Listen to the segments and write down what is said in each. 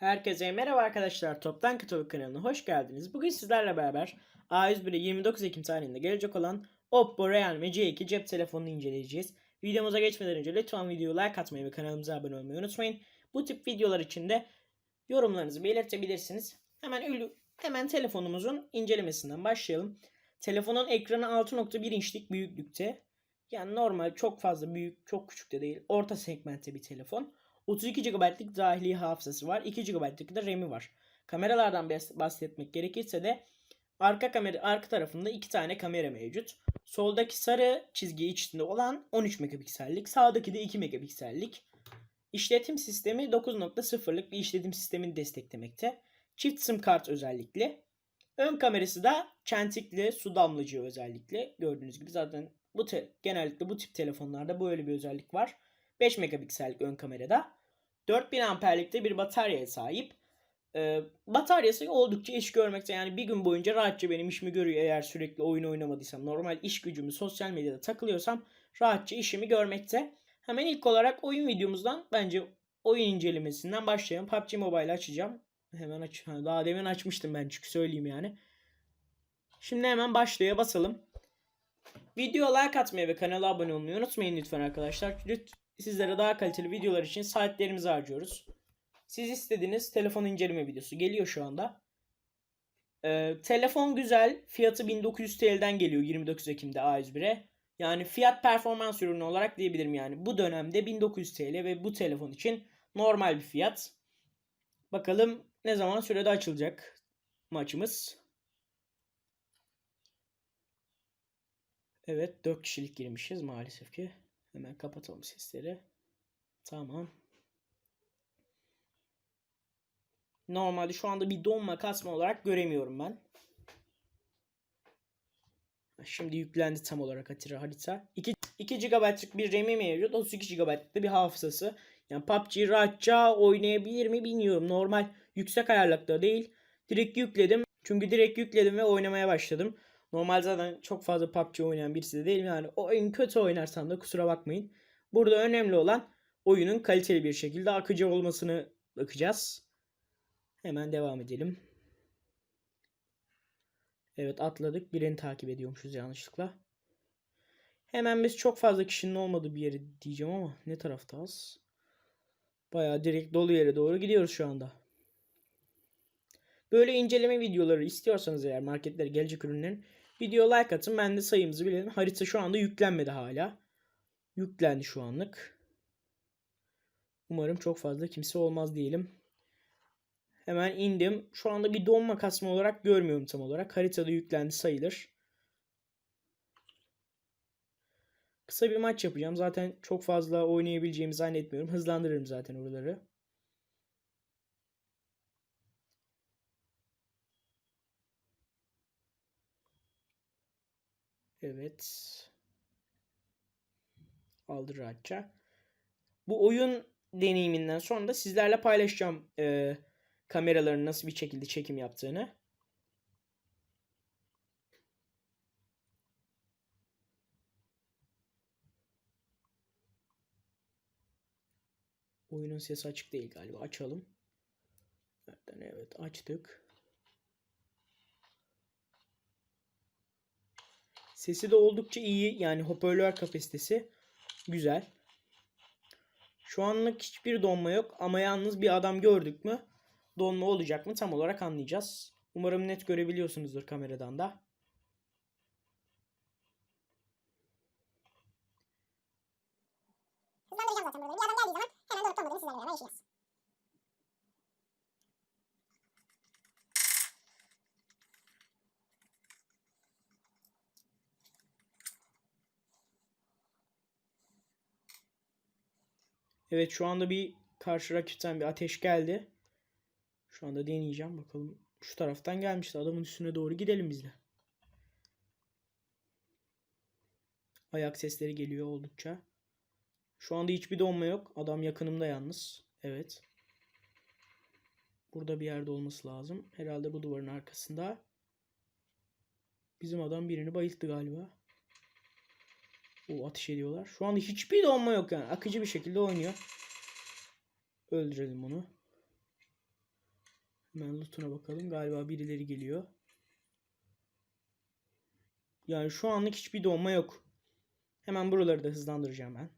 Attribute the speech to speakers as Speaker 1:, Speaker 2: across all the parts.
Speaker 1: Herkese merhaba arkadaşlar. Toptan Katalog kanalına hoş geldiniz. Bugün sizlerle beraber A101'e 29 Ekim tarihinde gelecek olan Oppo Realme C2 cep telefonunu inceleyeceğiz. Videomuza geçmeden önce lütfen videoyu like atmayı ve kanalımıza abone olmayı unutmayın. Bu tip videolar için de yorumlarınızı belirtebilirsiniz. Hemen hemen telefonumuzun incelemesinden başlayalım. Telefonun ekranı 6.1 inçlik büyüklükte. Yani normal çok fazla büyük, çok küçük de değil. Orta segmentte bir telefon. 32 GB'lık dahili hafızası var. 2 GB'lık da RAM'i var. Kameralardan bahs- bahsetmek gerekirse de arka kamera arka tarafında iki tane kamera mevcut. Soldaki sarı çizgi içinde olan 13 megapiksellik, sağdaki de 2 megapiksellik. İşletim sistemi 9.0'lık bir işletim sistemini desteklemekte. Çift sim kart özellikle. Ön kamerası da çentikli su damlacığı özellikle. Gördüğünüz gibi zaten bu te- genellikle bu tip telefonlarda böyle bir özellik var. 5 megapiksellik ön kamerada. 4000 amperlikte bir bataryaya sahip. Ee, bataryası oldukça iş görmekte. Yani bir gün boyunca rahatça benim işimi görüyor eğer sürekli oyun oynamadıysam. Normal iş gücümü sosyal medyada takılıyorsam rahatça işimi görmekte. Hemen ilk olarak oyun videomuzdan bence oyun incelemesinden başlayalım. PUBG Mobile açacağım. Hemen aç. ha, Daha demin açmıştım ben çünkü söyleyeyim yani. Şimdi hemen başlaya basalım. Video like atmayı ve kanala abone olmayı unutmayın lütfen arkadaşlar. Lüt sizlere daha kaliteli videolar için saatlerimizi harcıyoruz. Siz istediğiniz telefon inceleme videosu geliyor şu anda. Ee, telefon güzel. Fiyatı 1900 TL'den geliyor 29 Ekim'de A101'e. Yani fiyat performans ürünü olarak diyebilirim yani. Bu dönemde 1900 TL ve bu telefon için normal bir fiyat. Bakalım ne zaman sürede açılacak maçımız. Evet 4 kişilik girmişiz maalesef ki. Hemen kapatalım sesleri. Tamam. Normalde şu anda bir donma kasma olarak göremiyorum ben. Şimdi yüklendi tam olarak harita. harita. 2, 2 GB'lık bir RAM'i mevcut. 32 GB'lık bir hafızası. Yani PUBG rahatça oynayabilir mi bilmiyorum. Normal yüksek ayarlıkta değil. Direkt yükledim. Çünkü direkt yükledim ve oynamaya başladım. Normal zaten çok fazla PUBG oynayan birisi de değilim. Yani oyun kötü oynarsan da kusura bakmayın. Burada önemli olan oyunun kaliteli bir şekilde akıcı olmasını bakacağız. Hemen devam edelim. Evet atladık. Birini takip ediyormuşuz yanlışlıkla. Hemen biz çok fazla kişinin olmadığı bir yere diyeceğim ama ne tarafta az? Bayağı direkt dolu yere doğru gidiyoruz şu anda. Böyle inceleme videoları istiyorsanız eğer marketlere gelecek ürünlerin video like atın. Ben de sayımızı bilelim. Harita şu anda yüklenmedi hala. Yüklendi şu anlık. Umarım çok fazla kimse olmaz diyelim. Hemen indim. Şu anda bir donma kasma olarak görmüyorum tam olarak. Haritada yüklendi sayılır. Kısa bir maç yapacağım. Zaten çok fazla oynayabileceğimi zannetmiyorum. Hızlandırırım zaten oraları. Evet. Aldı rahatça. Bu oyun deneyiminden sonra da sizlerle paylaşacağım e, kameraların nasıl bir şekilde çekim yaptığını. Oyunun sesi açık değil galiba. Açalım. Nereden? Evet açtık. Sesi de oldukça iyi. Yani hoparlör kapasitesi güzel. Şu anlık hiçbir donma yok ama yalnız bir adam gördük mü donma olacak mı tam olarak anlayacağız. Umarım net görebiliyorsunuzdur kameradan da.
Speaker 2: Bir adam geldiği zaman hemen dolup dolmadığını sizlerle beraber yaşayacağız.
Speaker 1: Evet şu anda bir karşı rakipten bir ateş geldi. Şu anda deneyeceğim bakalım. Şu taraftan gelmişti. Adamın üstüne doğru gidelim biz de. Ayak sesleri geliyor oldukça. Şu anda hiçbir donma yok. Adam yakınımda yalnız. Evet. Burada bir yerde olması lazım. Herhalde bu duvarın arkasında. Bizim adam birini bayılttı galiba. O ateş ediyorlar. Şu anda hiçbir donma yok yani. Akıcı bir şekilde oynuyor. Öldürelim onu. Hemen lootuna bakalım. Galiba birileri geliyor. Yani şu anlık hiçbir donma yok. Hemen buraları da hızlandıracağım ben.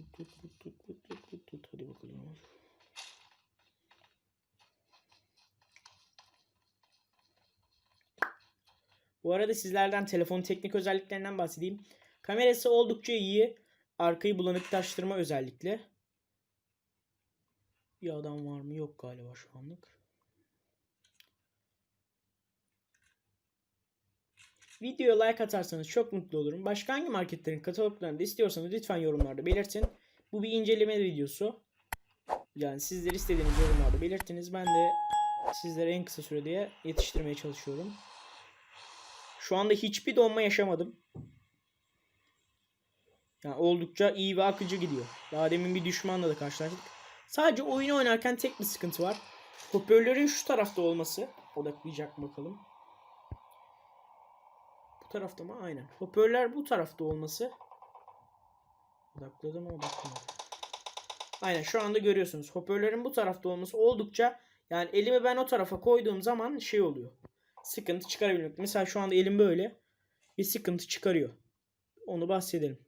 Speaker 1: Tut tut tut tut tut tut tut tut. Hadi bakalım. Bu arada sizlerden telefonun teknik özelliklerinden bahsedeyim. Kamerası oldukça iyi. Arkayı bulanıklaştırma özellikle. Bir adam var mı? Yok galiba şu anlık. Videoya like atarsanız çok mutlu olurum. Başka hangi marketlerin kataloglarını da istiyorsanız lütfen yorumlarda belirtin. Bu bir inceleme videosu. Yani sizler istediğiniz yorumlarda belirtiniz. Ben de sizlere en kısa sürede yetiştirmeye çalışıyorum. Şu anda hiçbir donma yaşamadım. Yani oldukça iyi ve akıcı gidiyor. Daha demin bir düşmanla da karşılaştık. Sadece oyunu oynarken tek bir sıkıntı var. Hoparlörün şu tarafta olması. Odaklayacak mı bakalım. Tarafta mı? Aynen. Hoparlör bu tarafta olması. Odakladım ama odaklamadım. Aynen şu anda görüyorsunuz. Hoparlörün bu tarafta olması oldukça yani elimi ben o tarafa koyduğum zaman şey oluyor. Sıkıntı çıkarabilmek. Mesela şu anda elim böyle. Bir sıkıntı çıkarıyor. Onu bahsedelim.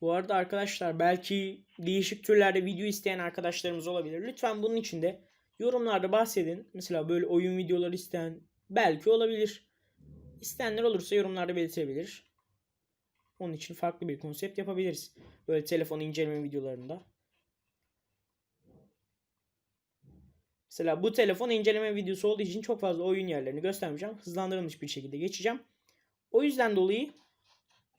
Speaker 1: Bu arada arkadaşlar belki değişik türlerde video isteyen arkadaşlarımız olabilir. Lütfen bunun için de yorumlarda bahsedin. Mesela böyle oyun videoları isteyen belki olabilir. İsteyenler olursa yorumlarda belirtebilir. Onun için farklı bir konsept yapabiliriz. Böyle telefon inceleme videolarında. Mesela bu telefon inceleme videosu olduğu için çok fazla oyun yerlerini göstermeyeceğim. Hızlandırılmış bir şekilde geçeceğim. O yüzden dolayı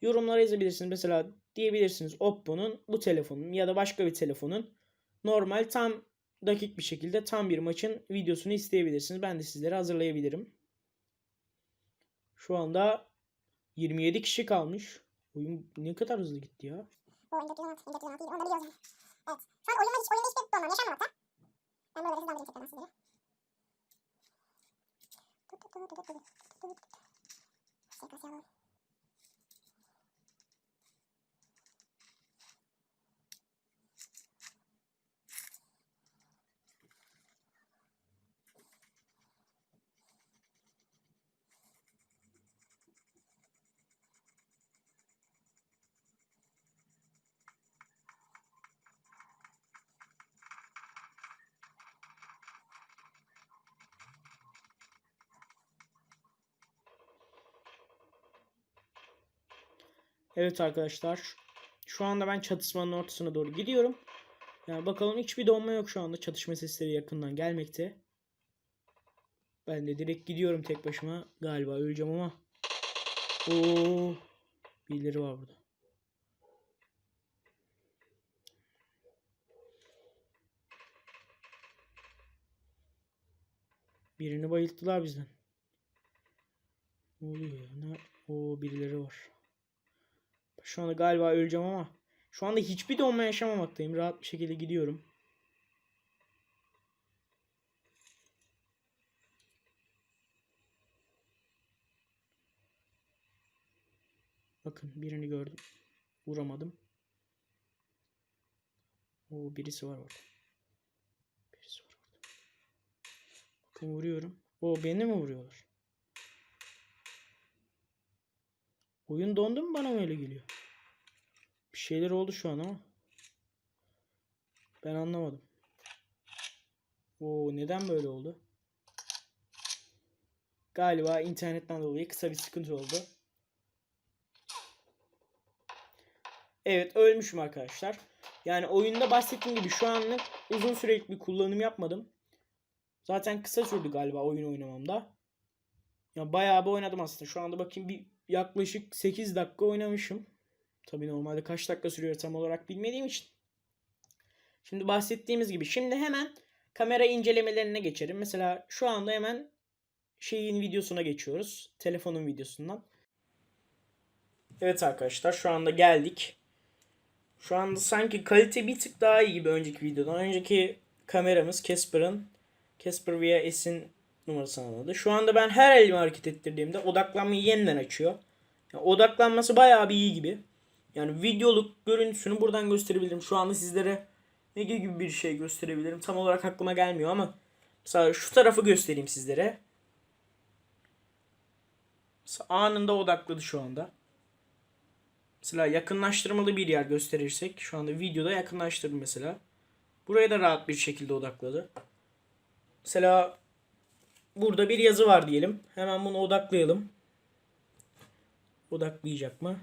Speaker 1: yorumlara yazabilirsiniz. Mesela diyebilirsiniz Oppo'nun bu telefonun ya da başka bir telefonun normal tam dakik bir şekilde tam bir maçın videosunu isteyebilirsiniz. Ben de sizlere hazırlayabilirim. Şu anda 27 kişi kalmış. Oyun ne kadar hızlı gitti ya.
Speaker 2: Bu oyun 416, 1416 onu da biliyoruz. yani. Evet. Şu an oyunda hiç, oyunda hiçbir donma yaşanmamakta. Ben buraları hızlandırayım tekrardan sizlere. Tut
Speaker 1: Evet arkadaşlar. Şu anda ben çatışmanın ortasına doğru gidiyorum. Yani bakalım hiçbir donma yok şu anda. Çatışma sesleri yakından gelmekte. Ben de direkt gidiyorum tek başıma. Galiba öleceğim ama. Oo, birileri var burada. Birini bayılttılar bizden. Ne oluyor ya? Ne? Oo birileri var. Şu anda galiba öleceğim ama şu anda hiçbir donma yaşamamaktayım. Rahat bir şekilde gidiyorum. Bakın birini gördüm. Vuramadım. O birisi var orada. Birisi var orada. Bakın vuruyorum. O beni mi vuruyorlar? Oyun dondu mu bana mı öyle geliyor? Bir şeyler oldu şu an ama. Ben anlamadım. Oo neden böyle oldu? Galiba internetten dolayı kısa bir sıkıntı oldu. Evet ölmüşüm arkadaşlar. Yani oyunda bahsettiğim gibi şu anlık uzun sürelik bir kullanım yapmadım. Zaten kısa sürdü galiba oyun oynamamda. Ya bayağı bir oynadım aslında. Şu anda bakayım bir yaklaşık 8 dakika oynamışım. Tabii normalde kaç dakika sürüyor tam olarak bilmediğim için. Şimdi bahsettiğimiz gibi şimdi hemen kamera incelemelerine geçelim. Mesela şu anda hemen şeyin videosuna geçiyoruz. Telefonun videosundan. Evet arkadaşlar şu anda geldik. Şu anda sanki kalite bir tık daha iyi gibi önceki videodan. Önceki kameramız Casper'ın Casper Via S'in numarasını aldı. Şu anda ben her elimi hareket ettirdiğimde odaklanmayı yeniden açıyor. Yani odaklanması bayağı bir iyi gibi. Yani videoluk görüntüsünü buradan gösterebilirim. Şu anda sizlere ne gibi bir şey gösterebilirim tam olarak aklıma gelmiyor ama mesela şu tarafı göstereyim sizlere. Mesela anında odakladı şu anda. Mesela yakınlaştırmalı bir yer gösterirsek şu anda videoda yakınlaştırdım mesela. Buraya da rahat bir şekilde odakladı. Mesela burada bir yazı var diyelim. Hemen bunu odaklayalım. Odaklayacak mı?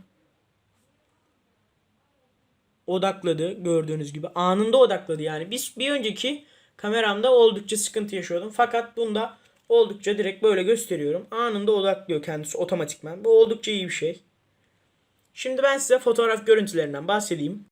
Speaker 1: Odakladı gördüğünüz gibi. Anında odakladı yani. Bir, bir önceki kameramda oldukça sıkıntı yaşıyordum. Fakat bunda oldukça direkt böyle gösteriyorum. Anında odaklıyor kendisi otomatikman. Bu oldukça iyi bir şey. Şimdi ben size fotoğraf görüntülerinden bahsedeyim.